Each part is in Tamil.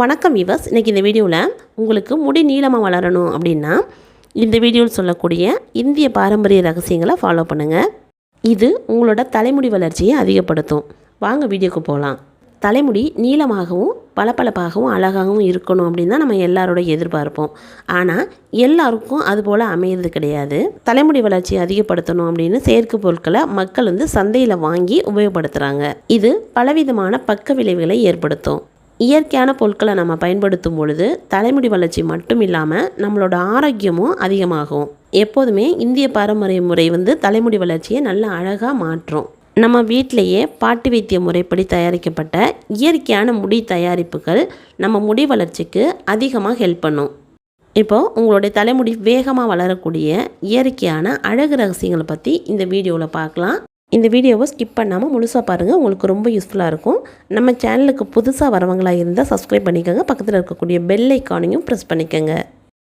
வணக்கம் இவர்ஸ் இன்றைக்கி இந்த வீடியோவில் உங்களுக்கு முடி நீளமாக வளரணும் அப்படின்னா இந்த வீடியோவில் சொல்லக்கூடிய இந்திய பாரம்பரிய ரகசியங்களை ஃபாலோ பண்ணுங்கள் இது உங்களோட தலைமுடி வளர்ச்சியை அதிகப்படுத்தும். வாங்க வீடியோக்கு போகலாம் தலைமுடி நீளமாகவும் பளபளப்பாகவும் அழகாகவும் இருக்கணும் அப்படின்னு தான் நம்ம எல்லாரோட எதிர்பார்ப்போம். ஆனால் எல்லாருக்கும் அது போல் அமையிறது கிடையாது. தலைமுடி வளர்ச்சியை அதிகப்படுத்தணும் அப்படின்னு செயற்கை பொருட்களை மக்கள் வந்து சந்தையில் வாங்கி உபயோகப்படுத்துகிறாங்க இது பலவிதமான பக்க விளைவுகளை ஏற்படுத்தும். இயற்கையான பொருட்களை நம்ம பயன்படுத்தும் பொழுது தலைமுடி வளர்ச்சி மட்டும் இல்லாமல் நம்மளோட ஆரோக்கியமும் அதிகமாகும். எப்போதுமே இந்திய பாரம்பரிய முறை வந்து தலைமுடி வளர்ச்சியை நல்ல அழகாக மாற்றும். நம்ம வீட்டிலையே பாட்டு வைத்திய முறைப்படி தயாரிக்கப்பட்ட இயற்கையான முடி தயாரிப்புகள் நம்ம முடி வளர்ச்சிக்கு அதிகமாக ஹெல்ப் பண்ணும். இப்போது உங்களுடைய தலைமுடி வேகமாக வளரக்கூடிய இயற்கையான அழகு ரகசியங்களை பற்றி இந்த வீடியோவில் பார்க்கலாம். இந்த வீடியோவை ஸ்கிப் பண்ணாமல் முழுசாக பாருங்கள் உங்களுக்கு ரொம்ப யூஸ்ஃபுல்லாக இருக்கும். நம்ம சேனலுக்கு புதுசாக வரவங்களாக இருந்தால் சப்ஸ்கிரைப் பண்ணிக்கோங்க. பக்கத்தில் இருக்கக்கூடிய பெல் ஐக்கானையும் ப்ரெஸ் பண்ணிக்கோங்க.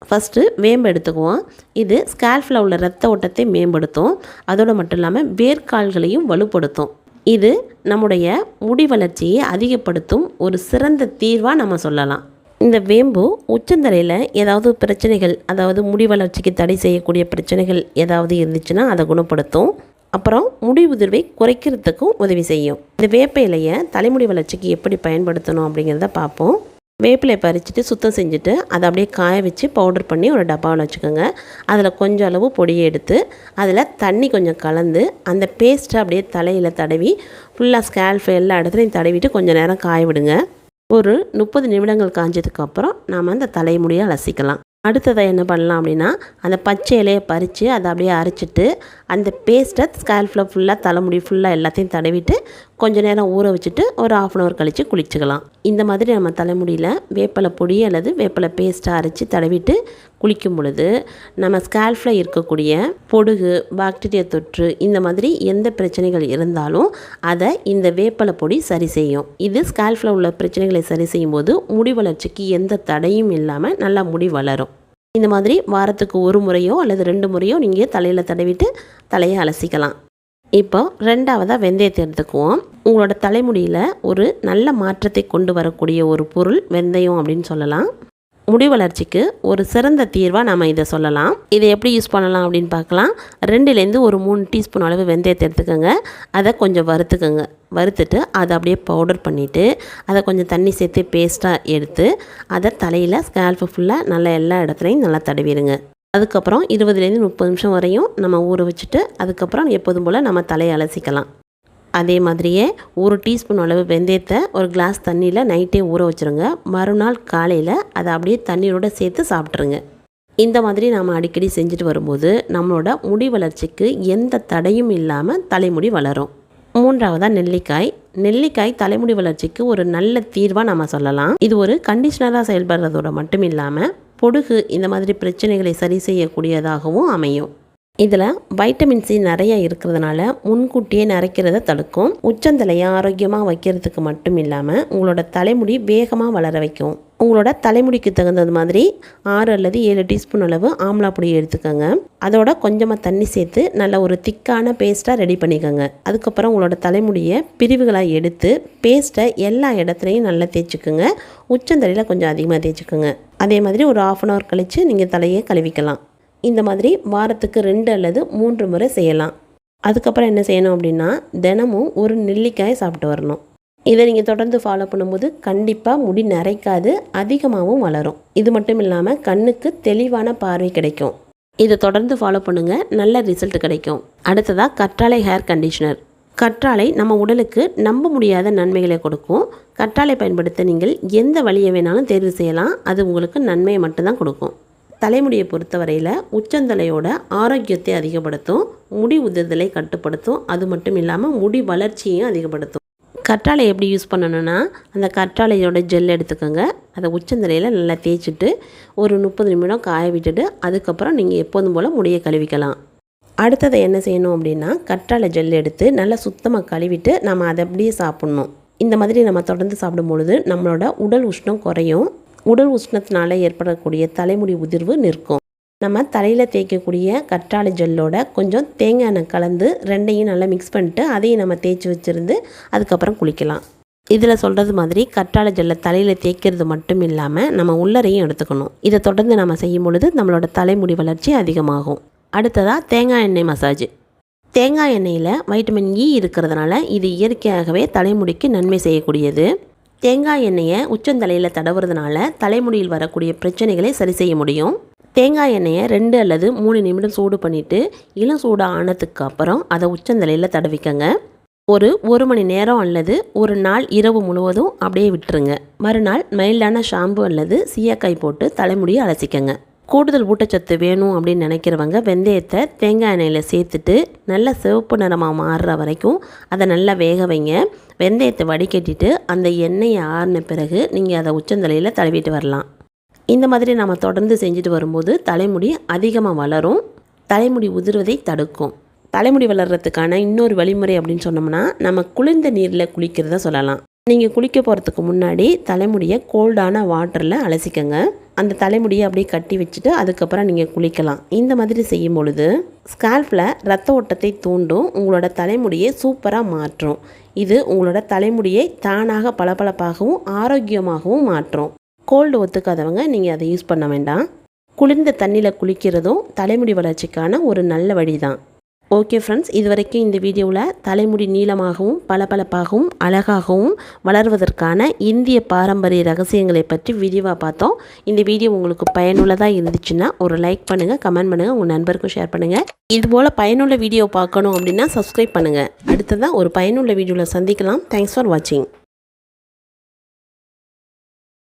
ஃபஸ்ட்டு வேம்பு எடுத்துக்குவோம். இது ஸ்கேல்ஃபில் உள்ள ரத்த ஓட்டத்தை மேம்படுத்தும். அதோடு மட்டும் இல்லாமல் வேர்க்கால்களையும் வலுப்படுத்தும். இது நம்முடைய முடி வளர்ச்சியை அதிகப்படுத்தும் ஒரு சிறந்த தீர்வாக நம்ம சொல்லலாம். இந்த வேம்பு உச்சந்தலையில் ஏதாவது பிரச்சனைகள் அதாவது முடி வளர்ச்சிக்கு தடை செய்யக்கூடிய பிரச்சனைகள் ஏதாவது இருந்துச்சுன்னா அதை குணப்படுத்தும். அப்புறம் முடி உதிர்வை குறைக்கிறதுக்கும் உதவி செய்யும். இந்த வேப்ப இலையை தலைமுடி வளர்ச்சிக்கு எப்படி பயன்படுத்தணும் அப்படிங்கிறத பார்ப்போம். வேப்பிலை பறிச்சுட்டு சுத்தம் செஞ்சுட்டு அதை அப்படியே காய வச்சு பவுடர் பண்ணி ஒரு டப்பாவில் வச்சுக்கோங்க. அதில் கொஞ்சம் அளவு பொடியை எடுத்து அதில் தண்ணி கொஞ்சம் கலந்து அந்த பேஸ்ட்டை அப்படியே தலையில் தடவி ஃபுல்லாக ஸ்கேல்ஃப் எல்லா இடத்துலையும் தடவிட்டு கொஞ்சம் நேரம் காய விடுங்க. ஒரு முப்பது நிமிடங்கள் காய்ஞ்சதுக்கப்புறம் நாம் அந்த தலைமுடியை அலசிக்கலாம். அடுத்ததை என்ன பண்ணலாம் அப்படின்னா அந்த பச்சை இலையை பறித்து அதை அப்படியே அரைச்சிட்டு அந்த பேஸ்ட்டை ஸ்கேல்ஃபில் ஃபுல்லாக தலைமுடி ஃபுல்லாக எல்லாத்தையும் தடவிட்டு கொஞ்ச நேரம் ஊற வச்சுட்டு ஒரு ஆஃப் அன் ஹவர் கழித்து குளிச்சுக்கலாம். இந்த மாதிரி நம்ம தலைமுடியில் வேப்பலை பொடி அல்லது வேப்பலை பேஸ்ட்டை அரைச்சி தடவிட்டு குளிக்கும் பொழுது நம்ம ஸ்கேல்ஃபில் இருக்கக்கூடிய பொடுகு பாக்டீரியா தொற்று இந்த மாதிரி எந்த பிரச்சனைகள் இருந்தாலும் அதை இந்த வேப்பலை பொடி சரி செய்யும். இது ஸ்கேல்ஃபில் உள்ள பிரச்சனைகளை சரி செய்யும் போது முடி வளர்ச்சிக்கு எந்த தடையும் இல்லாமல் நல்லா முடி வளரும். இந்த மாதிரி வாரத்துக்கு ஒரு முறையோ அல்லது ரெண்டு முறையோ நீங்கள் தலையில் தடவிட்டு தலையை அலசிக்கலாம். இப்போ ரெண்டாவதாக வெந்தயத்தை எடுத்துக்குவோம் உங்களோட தலைமுடியில் ஒரு நல்ல மாற்றத்தை கொண்டு வரக்கூடிய ஒரு பொருள் வெந்தயம் அப்படின்னு சொல்லலாம். முடி வளர்ச்சிக்கு ஒரு சிறந்த தீர்வாக நம்ம இதை சொல்லலாம். இதை எப்படி யூஸ் பண்ணலாம் அப்படின்னு பார்க்கலாம். ரெண்டுலேருந்து ஒரு மூணு டீஸ்பூன் அளவு வெந்தயத்தை எடுத்துக்கோங்க. அதை கொஞ்சம் வறுத்துக்கோங்க. வறுத்துட்டு அதை அப்படியே பவுடர் பண்ணிவிட்டு அதை கொஞ்சம் தண்ணி சேர்த்து பேஸ்ட்டாக எடுத்து அதை தலையில் ஸ்கேல்ஃபு ஃபுல்லாக நல்லா எல்லா இடத்துலையும் நல்லா தடவிடுங்க. அதுக்கப்புறம் இருபதுலேருந்து முப்பது நிமிஷம் வரையும் நம்ம ஊற வச்சுட்டு அதுக்கப்புறம் எப்போதும் போல் நம்ம தலையை அலசிக்கலாம். அதே மாதிரியே ஒரு டீஸ்பூன் அளவு வெந்தயத்தை ஒரு கிளாஸ் தண்ணியில் நைட்டே ஊற வச்சுருங்க. மறுநாள் காலையில் அதை அப்படியே தண்ணீரோடு சேர்த்து சாப்பிட்ருங்க இந்த மாதிரி நாம் அடிக்கடி செஞ்சுட்டு வரும்போது நம்மளோட முடி வளர்ச்சிக்கு எந்த தடையும் இல்லாமல் தலைமுடி வளரும். மூன்றாவதாக நெல்லிக்காய். நெல்லிக்காய் தலைமுடி வளர்ச்சிக்கு ஒரு நல்ல தீர்வாக நம்ம சொல்லலாம். இது ஒரு கண்டிஷனராக செயல்படுறதோட மட்டும் இல்லாமல் பொடுகு இந்த மாதிரி பிரச்சனைகளை சரி செய்யக்கூடியதாகவும் அமையும். இதில் வைட்டமின் சி நிறைய இருக்கிறதுனால முன்கூட்டியே நரைக்கிறத தடுக்கும். உச்சந்தலையை ஆரோக்கியமாக வைக்கிறதுக்கு மட்டும் இல்லாமல் உங்களோட தலைமுடி வேகமாக வளர வைக்கும். உங்களோட தலைமுடிக்கு தகுந்தது மாதிரி ஆறு அல்லது ஏழு டீஸ்பூன் அளவு ஆம்லா பொடி எடுத்துக்கோங்க. அதோட கொஞ்சமாக தண்ணி சேர்த்து நல்ல ஒரு திக்கான பேஸ்ட்டாக ரெடி பண்ணிக்கோங்க. அதுக்கப்புறம் உங்களோட தலைமுடியை பிரிவுகளாக எடுத்து பேஸ்ட்டை எல்லா இடத்துலையும் நல்லா தேய்ச்சிக்கோங்க. உச்சந்தலையில் கொஞ்சம் அதிகமாக தேய்ச்சிக்கோங்க. அதே மாதிரி ஒரு ஆஃப் அன் ஹவர் கழித்து நீங்கள் தலையை கழுவிக்கலாம். இந்த மாதிரி வாரத்துக்கு ரெண்டு அல்லது மூன்று முறை செய்யலாம். அதுக்கப்புறம் என்ன செய்யணும் அப்படின்னா தினமும் ஒரு நெல்லிக்காய் சாப்பிட்டு வரணும். இதை நீங்கள் தொடர்ந்து ஃபாலோ பண்ணும்போது கண்டிப்பாக முடி நரைக்காது அதிகமாகவும் வளரும். இது மட்டும் இல்லாமல் கண்ணுக்கு தெளிவான பார்வை கிடைக்கும். இதை தொடர்ந்து ஃபாலோ பண்ணுங்கள் நல்ல ரிசல்ட் கிடைக்கும். அடுத்ததாக கற்றாழை ஹேர் கண்டிஷனர் கற்றாழை நம்ம உடலுக்கு நம்ப முடியாத நன்மைகளை கொடுக்கும். கற்றாழை பயன்படுத்த நீங்கள் எந்த வழியை வேணாலும் தேர்வு செய்யலாம். அது உங்களுக்கு நன்மையை மட்டும்தான் கொடுக்கும். தலைமுடியை பொறுத்தவரையில் உச்சந்தலையோட ஆரோக்கியத்தை அதிகப்படுத்தும் முடி உதிர்தலை கட்டுப்படுத்தும் அது மட்டும் இல்லாமல் முடி வளர்ச்சியையும் அதிகப்படுத்தும். கற்றாழை எப்படி யூஸ் பண்ணணும்னா அந்த கற்றாழையோட ஜெல் எடுத்துக்கோங்க. அதை உச்சந்தலையில் நல்லா தேய்ச்சிட்டு ஒரு முப்பது நிமிடம் காய விட்டுட்டு அதுக்கப்புறம் நீங்கள் எப்போதும் போல் முடியை கழுவிக்கலாம். அடுத்ததை என்ன செய்யணும் அப்படின்னா கற்றாழை ஜெல் எடுத்து நல்லா சுத்தமாக கழுவிட்டு நம்ம அதை அப்படியே சாப்பிட்ணும். இந்த மாதிரி நம்ம தொடர்ந்து சாப்பிடும் பொழுது நம்மளோட உடல் உஷ்ணம் குறையும். உடல் உஷ்ணத்தினால ஏற்படக்கூடிய தலைமுடி உதிர்வு நிற்கும். நம்ம தலையில் தேய்க்கக்கூடிய கற்றாழை ஜெல்லோட கொஞ்சம் தேங்காய் எண்ணெய் கலந்து ரெண்டையும் நல்லா மிக்ஸ் பண்ணிட்டு அதையும் நம்ம தேய்ச்சி வச்சுருந்து அதுக்கப்புறம் குளிக்கலாம். இதில் சொல்கிறது மாதிரி கற்றாழை ஜெல்லை தலையில் தேய்க்கிறது மட்டும் இல்லாமல் நம்ம உள்ளரையும் எடுத்துக்கணும். இதை தொடர்ந்து நம்ம செய்யும் பொழுது நம்மளோட தலைமுடி வளர்ச்சி அதிகமாகும். அடுத்ததாக தேங்காய் எண்ணெய் மசாஜ் தேங்காய் எண்ணெயில் வைட்டமின் இ e இருக்கிறதுனால இது இயற்கையாகவே தலைமுடிக்கு நன்மை செய்யக்கூடியது. தேங்காய் எண்ணெயை உச்சந்தலையில் தடவுறதுனால தலைமுடியில் வரக்கூடிய பிரச்சனைகளை சரி செய்ய முடியும். தேங்காய் எண்ணெயை ரெண்டு அல்லது மூணு நிமிடம் சூடு பண்ணிவிட்டு இளம் சூடு ஆனதுக்கு அப்புறம் அதை உச்சந்தலையில் தடவிக்கங்க. ஒரு ஒரு மணி நேரம் அல்லது ஒரு நாள் இரவு முழுவதும் அப்படியே விட்டுருங்க. மறுநாள் மைல்டான ஷாம்பு அல்லது சீயக்காய் போட்டு தலைமுடியை அலசிக்கங்க. கூடுதல் ஊட்டச்சத்து வேணும் அப்படின்னு நினைக்கிறவங்க வெந்தயத்தை தேங்காய் எண்ணெயில் சேர்த்துட்டு நல்லா சிவப்பு நிறமாக மாறுற வரைக்கும் அதை நல்லா வேக வைங்க. வெந்தயத்தை வடிகட்டிட்டு அந்த எண்ணெயை ஆறின பிறகு நீங்கள் அதை உச்சந்தலையில் தடவிட்டு வரலாம். இந்த மாதிரி நம்ம தொடர்ந்து செஞ்சுட்டு வரும்போது தலைமுடி அதிகமாக வளரும். தலைமுடி உதிர்வதை தடுக்கும். தலைமுடி வளர்கிறதுக்கான இன்னொரு வழிமுறை அப்படின்னு சொன்னோம்னா நம்ம குளிர்ந்த நீரில் குளிக்கிறத சொல்லலாம். நீங்கள் குளிக்க போகிறதுக்கு முன்னாடி தலைமுடியை கோல்டான வாட்டரில் அலசிக்கங்க. அந்த தலைமுடியை அப்படியே கட்டி வச்சுட்டு அதுக்கப்புறம் நீங்கள் குளிக்கலாம். இந்த மாதிரி செய்யும் பொழுது ஸ்கால்ஃபில் ரத்த ஓட்டத்தை தூண்டும் உங்களோட தலைமுடியை சூப்பராக மாற்றும். இது உங்களோட தலைமுடியை தானாக பளபளப்பாகவும் ஆரோக்கியமாகவும் மாற்றும். கோல்டு ஒத்துக்காதவங்க நீங்கள் அதை யூஸ் பண்ண வேண்டாம். குளிர்ந்த தண்ணியில் குளிக்கிறதும் தலைமுடி வளர்ச்சிக்கான ஒரு நல்ல வழி தான் ஓகே ஃப்ரெண்ட்ஸ் இது வரைக்கும் இந்த வீடியோவில் தலைமுடி நீளமாகவும் பளபளப்பாகவும் அழகாகவும் வளர்வதற்கான இந்திய பாரம்பரிய ரகசியங்களை பற்றி விரிவாக பார்த்தோம். இந்த வீடியோ உங்களுக்கு பயனுள்ளதாக இருந்துச்சுன்னா ஒரு லைக் பண்ணுங்கள் கமெண்ட் பண்ணுங்கள் உங்கள் நண்பருக்கும் ஷேர் பண்ணுங்கள் இதுபோல் பயனுள்ள வீடியோ பார்க்கணும் அப்படின்னா சப்ஸ்கிரைப் பண்ணுங்கள் அடுத்ததான் ஒரு பயனுள்ள வீடியோவில் சந்திக்கலாம். தேங்க்ஸ் ஃபார் வாட்சிங்